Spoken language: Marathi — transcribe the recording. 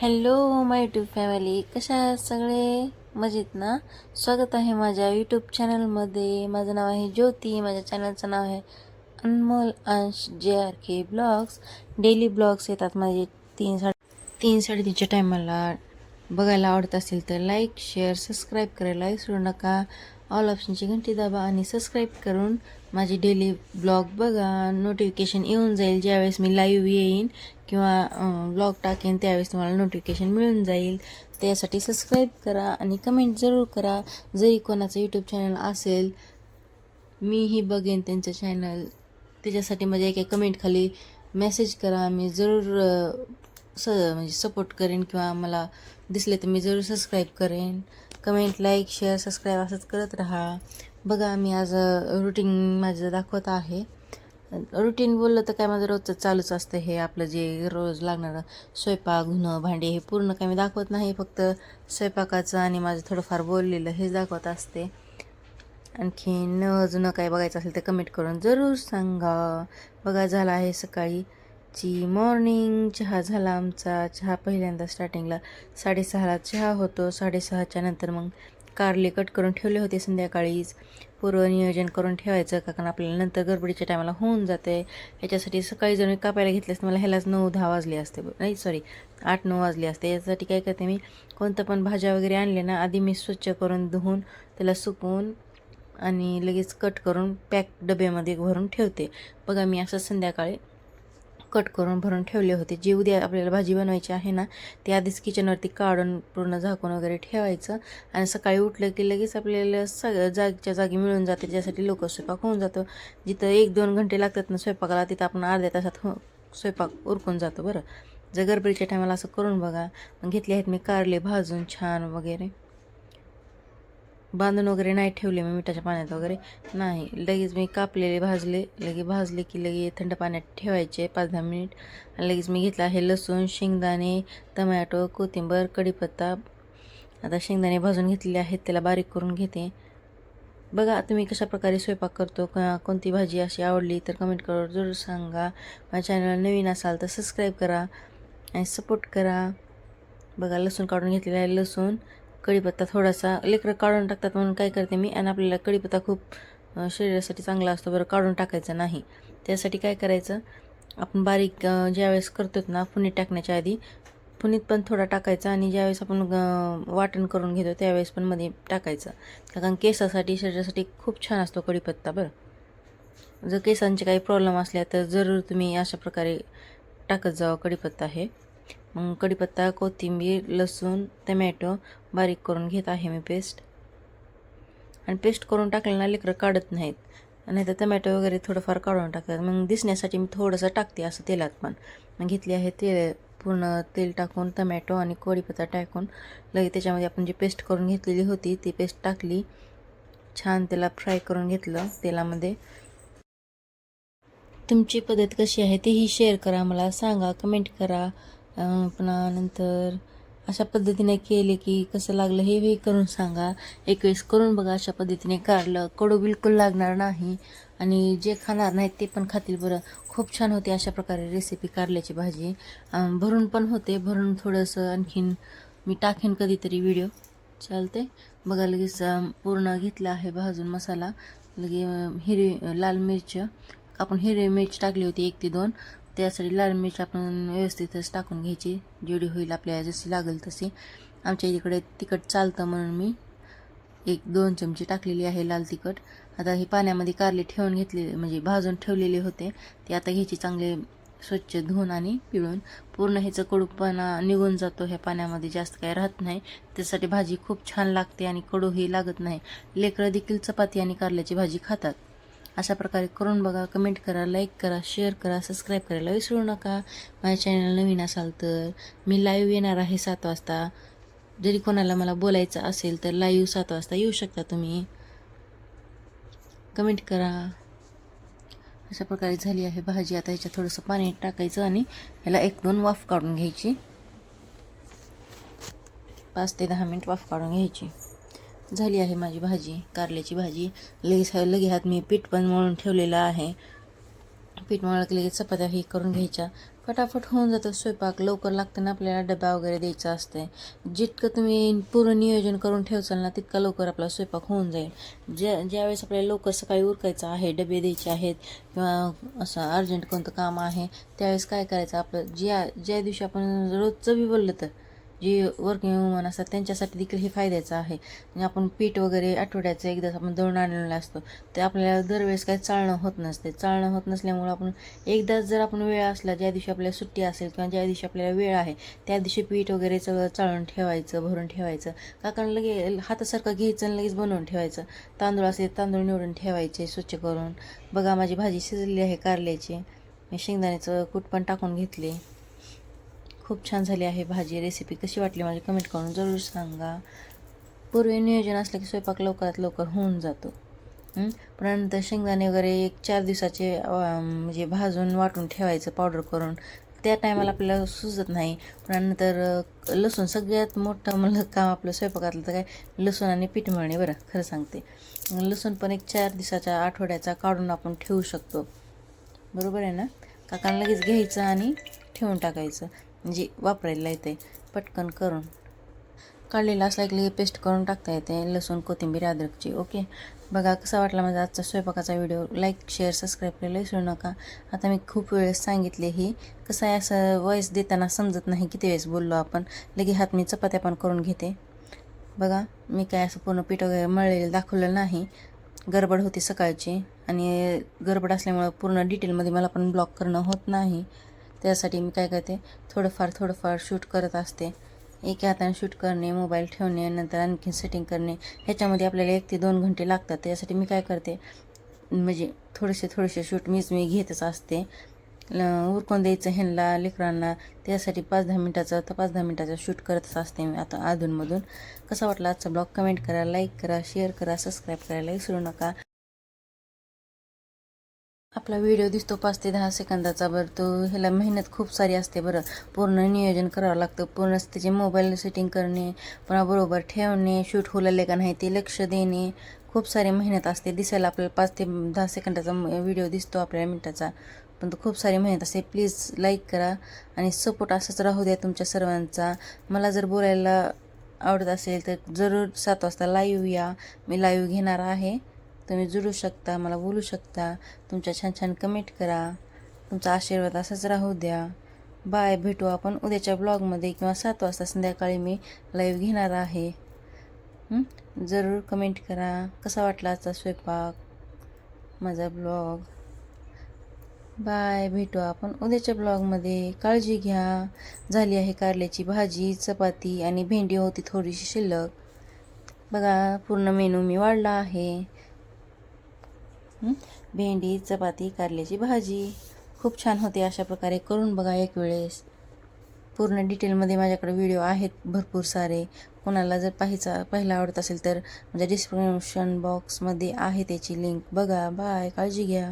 हॅलो माय यूट्यूब फॅमिली कशा सगळे? मजेत ना? स्वागत आहे माझ्या यूट्यूब चॅनलमध्ये माझं नाव आहे ज्योती. माझ्या चॅनलचं नाव आहे Anmol Ansh J R K blogs. Daily blogs येतात माझे तीन साडे तीन साडेतीनच्या टायमाला बघायला आवडत असेल तर लाईक शेअर सबस्क्राईब करायला विसरू नका. ऑल ऑप्शनची घंटी दाबा आणि सबस्क्राईब करून माझे डेली ब्लॉग बघा. नोटिफिकेशन येऊन जाईल. ज्यावेळेस मी लाईव्ह येईन किंवा ब्लॉग टाकेन त्यावेळेस तुम्हाला नोटिफिकेशन मिळून जाईल. त्यासाठी सबस्क्राईब करा आणि कमेंट जरूर करा. जरी कोणाचं यूट्यूब चॅनल असेल मीही बघेन त्यांचं चॅनल त्याच्यासाठी माझ्या एका कमेंटखाली मेसेज करा. मी जरूर स म्हणजे सपोर्ट करेन किंवा मला दिसले तर मी जरूर सबस्क्राईब करेन. कमेंट लाईक शेअर सबस्क्राईब असंच करत राहा. बघा मी आज रुटीन माझं दाखवत आहे. रुटीन बोललं तर काय माझं रोजचं चालूच असतं हे आपलं जे रोज लागणारं स्वयंपाक धुणं भांडे हे पूर्ण काय मी दाखवत नाही. फक्त स्वयंपाकाचं आणि माझं थोडंफार बोललेलं हेच दाखवत असते. आणखी न अजून काय बघायचं असेल तर कमेंट करून जरूर सांगा. बघा झालं आहे सकाळी. ची मॉर्निंग चहा झाला आमचा. चहा पहिल्यांदा स्टार्टिंगला साडेसहाला चहा होतो. साडेसहाच्या नंतर मग कारले कट करून ठेवले होते संध्याकाळीच पूर्व नियोजन करून ठेवायचं का? कारण आपल्याला नंतर गडबडीच्या टायमाला होऊन जाते. याच्यासाठी सकाळी जर मी कापायला घेतले असते मला ह्यालाच नऊ दहा वाजले असते. नाही सॉरी आठ नऊ वाजले असते. यासाठी काय करते मी? कोणतं पण भाज्या वगैरे आणले ना आधी मी स्वच्छ करून धुवून त्याला सुकवून आणि लगेच कट करून पॅक डब्यामध्ये भरून ठेवते. बघा मी असं संध्याकाळी कट करून भरून ठेवले होते. जी उद्या आपल्याला भाजी बनवायची आहे ना ते आधीच किचनवरती काढून पूर्ण झाकून वगैरे ठेवायचं आणि सकाळी उठलं की लगेच आपल्याला सग जागच्या जागी मिळून जाते ज्यासाठी लोक स्वयंपाक होऊन जातो. जिथं एक दोन घंटे लागतात ना स्वयंपाकाला तिथं आपण अर्ध्या तासात हो स्वयंपाक उरकून जातो बरं. जर गडबडीच्या टायमाला असं करून बघा. घेतले आहेत मी कारले भाजून छान वगैरे. बांधून वगैरे नाही ठेवले मी मिठाच्या पाण्यात वगैरे. नाही लगेच मी कापलेले भाजले लगे भाजले की लगे थंड पाण्यात ठेवायचे पाच दहा मिनिट. आणि लगेच मी घेतला आहे लसूण शेंगदाणे टमॅटो कोथिंबर कढीपत्ता. आता शेंगदाणे भाजून घेतलेले आहेत त्याला बारीक करून घेते. बघा तुम्ही मी कशाप्रकारे स्वयंपाक करतो का कोणती भाजी अशी आवडली तर कमेंट करून जरूर सांगा. माझ्या चॅनलला नवीन असाल तर सबस्क्राईब करा आणि सपोर्ट करा. बघा लसूण काढून घेतलेला आहे लसूण. कढीपत्ता थोडासा लेकरं काढून टाकतात म्हणून काय करते मी आणि आपल्याला कढीपत्ता खूप शरीरासाठी चांगला असतो बरं काढून टाकायचं नाही. त्यासाठी काय करायचं आपण बारीक ज्यावेळेस करतो ना फुनीत टाकण्याच्या आधी फुनीत पण थोडा टाकायचा आणि ज्यावेळेस आपण वाटण करून घेतो त्यावेळेस पण मध्ये टाकायचं. कारण केसासाठी शरीरासाठी खूप छान असतो कढीपत्ता बरं. जर केसांचे काही प्रॉब्लेम असल्या तर जरूर तुम्ही अशा प्रकारे टाकत जावं कढीपत्ता हे. मग कढीपत्ता कोथिंबीर लसूण टमॅटो बारीक करून घेत आहे मी पेस्ट. आणि पेस्ट करून टाकलं ना लेकरं काढत नाहीत. नाही तर टमॅटो वगैरे थोडंफार काढून टाकतात. मग दिसण्यासाठी मी थोडंसं टाकते असं तेलात पण. मग घेतली आहे तेल पूर्ण तेल टाकून टमॅटो आणि कोळीपत्ता टाकून. लगेच त्याच्यामध्ये आपण जी पेस्ट करून घेतलेली होती ती पेस्ट टाकली. छान त्याला फ्राय करून घेतलं तेलामध्ये. तुमची पद्धत कशी आहे तेही शेअर करा मला सांगा. कमेंट करा. पुन्हा नंतर अशा पद्धतीने केले की कसं लागलं हे हे करून सांगा. एक वेळेस करून बघा अशा पद्धतीने काढलं कडू बिलकुल लागणार नाही. आणि जे खाणार नाहीत ते पण खातील बरं. खूप छान होते अशा प्रकारे रेसिपी कारल्याची भाजी. भरून पण होते. भरून थोडंसं आणखीन मी टाकेन कधीतरी व्हिडिओ चालते बघा लगेच पूर्ण घेतला आहे भाजून मसाला. लगे हिरवी लाल मिरच. आपण हिरवी मिरची टाकली होती एक ते दोन. त्यासाठी लाल मिरच आपण व्यवस्थितच टाकून घ्यायची. जेवढी होईल आपल्याला जशी लागेल तशी. आमच्या इकडे तिखट चालतं म्हणून मी एक दोन चमचे टाकलेली आहे लाल तिखट. आता हे पाण्यामध्ये कारले ठेवून घेतलेले म्हणजे भाजून ठेवलेले होते. ते आता घ्यायचे चांगले स्वच्छ धुवून आणि पिळून. पूर्ण ह्याचं कडूपणा निघून जातो ह्या पाण्यामध्ये जास्त काही राहत नाही. त्यासाठी भाजी खूप छान लागते आणि कडूही लागत नाही. लेकरं देखील चपाती आणि कारल्याची भाजी खातात. अशा प्रकारे करून बघा कमेंट करा लाईक करा शेअर करा सबस्क्राईब करायला विसरू नका. माझ्या चॅनल नवीन असाल तर मी लाईव्ह येणार आहे सात वाजता. जरी कोणाला मला बोलायचं असेल तर लाईव्ह सात वाजता येऊ शकता तुम्ही. कमेंट करा. अशा प्रकारे झाली आहे भाजी. आता ह्याच्यात थोडंसं पाणी टाकायचं आणि ह्याला एक दोन वाफ काढून घ्यायची. पाच ते दहा मिनिट वाफ काढून घ्यायची. झाली आहे माझी भाजी कारल्याची भाजी. लगेच लगे हात मी पीठ पण मळून ठेवलेलं आहे. पीठ मळलं की लगेच चपात्या हे करून घ्यायच्या. फटाफट होऊन जातं स्वयंपाक. लवकर लागतं ना आपल्याला डबा वगैरे द्यायचा असते जितकं तुम्ही पूर्ण नियोजन करून ठेवचाल ना तितका लवकर आपला स्वयंपाक होऊन जाईल. ज्या ज्यावेळेस आपल्याला लवकर सकाळी उरकायचं आहे डबे द्यायचे आहेत किंवा असं अर्जंट कोणतं काम आहे त्यावेळेस काय करायचं? आपलं ज्या ज्या दिवशी आपण रोजचं बी बोललं तर. जे वर्किंग वुमन असतात त्यांच्यासाठी देखील हे फायद्याचं आहे. म्हणजे आपण पीठ वगैरे आठवड्याचं एकदाच आपण दळून आणलेलं असतो ते आपल्याला दरवेळेस काही चालणं होत नसते. चालणं होत नसल्यामुळं आपण एकदाच जर आपण वेळ असला ज्या दिवशी आपल्याला सुट्टी असेल किंवा ज्या दिवशी आपल्याला वेळ आहे त्या दिवशी पीठ वगैरे सगळं चाळून ठेवायचं भरून ठेवायचं. का कारण लगे हातासारखं घ्यायचं आणि लगेच बनवून ठेवायचं. तांदूळ असेल तांदूळ निवडून ठेवायचे स्वच्छ करून. बघा माझी भाजी शिजलेली आहे कारल्याची. मी शेंगदाण्याचं कूट पण टाकून घेतले. खूप छान झाली आहे भाजी रेसिपी कशी वाटली माझी? कमेंट करून जरूर सांगा. पूर्वी नियोजन असलं की स्वयंपाक लवकरात लवकर होऊन जातो. पण नंतर शेंगदाणे वगैरे एक चार दिवसाचे म्हणजे भाजून वाटून ठेवायचं पावडर करून. त्या टायमाला आपल्याला सुचत नाही. पण नंतर लसूण सगळ्यात मोठं मला काम आपलं स्वयंपाकातलं तर काय? लसूण आणि पीठ मळणे बरं खरं सांगते. लसूण पण एक चार दिवसाच्या आठवड्याचा काढून आपण ठेवू शकतो. बरोबर आहे ना? काकांना लगेच घ्यायचं आणि ठेवून टाकायचं. म्हणजे वापरायला येते पटकन करून. काढलेलं असला की पेस्ट करून टाकता येते लसूण कोथिंबीर अद्रकची. ओके बघा कसा वाटला माझा आजचा स्वयंपाकाचा व्हिडिओ लाईक शेअर सबस्क्राईब करायला विसरू नका. आता मी खूप वेळेस सांगितले ही. कसं आहे असं वॉईस देताना समजत नाही किती वेळेस बोललो आपण. लगे हात मी चपात्या पण करून घेते. बघा मी काय असं पूर्ण पीठ वगैरे मळलेलं दाखवलं नाही. गडबड होती सकाळची. आणि गडबड असल्यामुळं पूर्ण डिटेलमध्ये मला पण ब्लॉक करणं होत नाही. त्यासाठी मी काय करते थोडंफार थोडंफार शूट करत असते. एका हाताने शूट करणे मोबाईल ठेवणे नंतर आणखी सेटिंग करणे ह्याच्यामध्ये आपल्याला एक ते दोन घंटे लागतात. त्यासाठी मी काय करते म्हणजे थोडेसे थोडेसे शूट मीच मी घेतच असते. उरकून द्यायचं ह्यांना लेकरांना त्यासाठी पाच दहा मिनटाचं तर पाच दहा मिनटाचं शूट करतच असते मी आता अधूनमधून. कसा वाटला आजचा ब्लॉग कमेंट करा लाईक करा शेअर करा सबस्क्राईब करायला विसरू नका. आपला व्हिडिओ दिसतो पाच ते दहा सेकंदाचा बरं. तो ह्याला मेहनत खूप सारी असते बरं. पूर्ण नियोजन करावं लागतं. पूर्ण त्याचे मोबाईल सेटिंग करणे पुन्हा बरोबर ठेवणे शूट होलेले का नाही ते लक्ष देणे. खूप सारी मेहनत असते. दिसायला आपल्याला पाच ते दहा सेकंदाचा व्हिडिओ दिसतो आपल्याला मिनटाचा. पण तो खूप सारी मेहनत असते. प्लीज लाईक करा आणि सपोर्ट असंच राहू द्या तुमच्या सर्वांचा. मला जर बोलायला आवडत असेल तर जरूर सात वाजता लाईव्ह या. मी लाईव्ह घेणार आहे. तुम्ही जुळू शकता मला बोलू शकता. तुमच्या छान छान कमेंट करा. तुमचा आशीर्वाद असाच राहू द्या. बाय भेटू आपण उद्याच्या ब्लॉगमध्ये किंवा सात वाजता संध्याकाळी मी लाईव्ह घेणार आहे. जरूर कमेंट करा. कसा वाटला आजचा स्वयंपाक? माझा ब्लॉग बाय भेटू आपण उद्याच्या ब्लॉगमध्ये काळजी घ्या. झाली आहे कारल्याची भाजी चपाती आणि भेंडी होती थोडीशी शिल्लक. बघा पूर्ण मेनू मी वाढला आहे. भेंडी चपाती कारल्याची भाजी. खूप छान होते अशा प्रकारे. करून बघा एक वेळेस. पूर्ण डिटेलमध्ये माझ्याकडे व्हिडिओ आहेत भरपूर सारे. कोणाला जर पाहायचा पाहायला आवडत असेल तर माझ्या डिस्क्रिप्शन बॉक्समध्ये आहे त्याची लिंक बघा बाय काळजी घ्या.